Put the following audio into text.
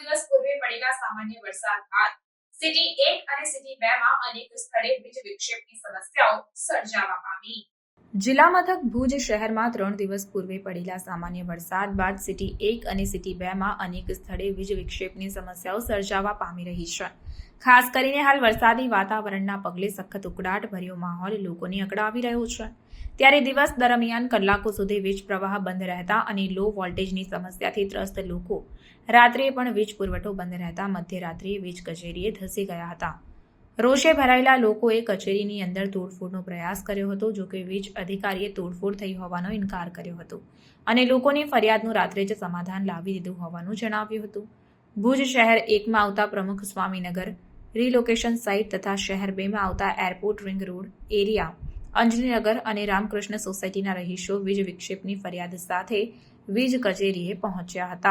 દિવસ પૂર્વે પડેલા સામાન્ય વરસાદ બાદ સિટી એક અને સિટી બે માં અનેક સ્થળે વીજ વિક્ષેપની સમસ્યાઓ સર્જાવા પામી. જિલ્લા મથક ભુજ શહેરમાં ત્રણ દિવસ પૂર્વે પડેલા સામાન્ય વરસાદ બાદ સિટી એક અને સિટી બેમાં અનેક સ્થળે વીજ વિક્ષેપની સમસ્યાઓ સર્જાવા પામી રહી છે. ખાસ કરીને હાલ વરસાદી વાતાવરણના પગલે સખત ઉકળાટ ભર્યો માહોલ લોકોને અકળાવી રહ્યો છે. ત્યારે દિવસ દરમિયાન કલાકો સુધી વીજ પ્રવાહ બંધ રહેતા અને લો વોલ્ટેજની સમસ્યાથી ત્રસ્ત લોકો રાત્રે પણ વીજ પુરવઠો બંધ રહેતા મધ્યરાત્રિએ વીજ કચેરીએ ધસી ગયા હતા. રોષે ભરાયેલા લોકોએ કચેરીની અંદર તોડફોડનો પ્રયાસ કર્યો હતો, જો કે વીજ અધિકારીએ તોડફોડ થઈ હોવાનો ઇનકાર કર્યો હતો અને લોકોની ફરિયાદનું રાત્રે જ સમાધાન લાવી દીધું હોવાનું જણાવ્યું હતું. ભુજ શહેર એકમાં આવતા પ્રમુખ સ્વામીનગર રિલોકેશન સાઇટ તથા શહેર બેમાં આવતા airport ring road area Anjaninagar અને રામકૃષ્ણ સોસાયટીના રહીશો વીજ વિક્ષેપની ફરિયાદ સાથે વીજ કચેરીએ પહોંચ્યા હતા.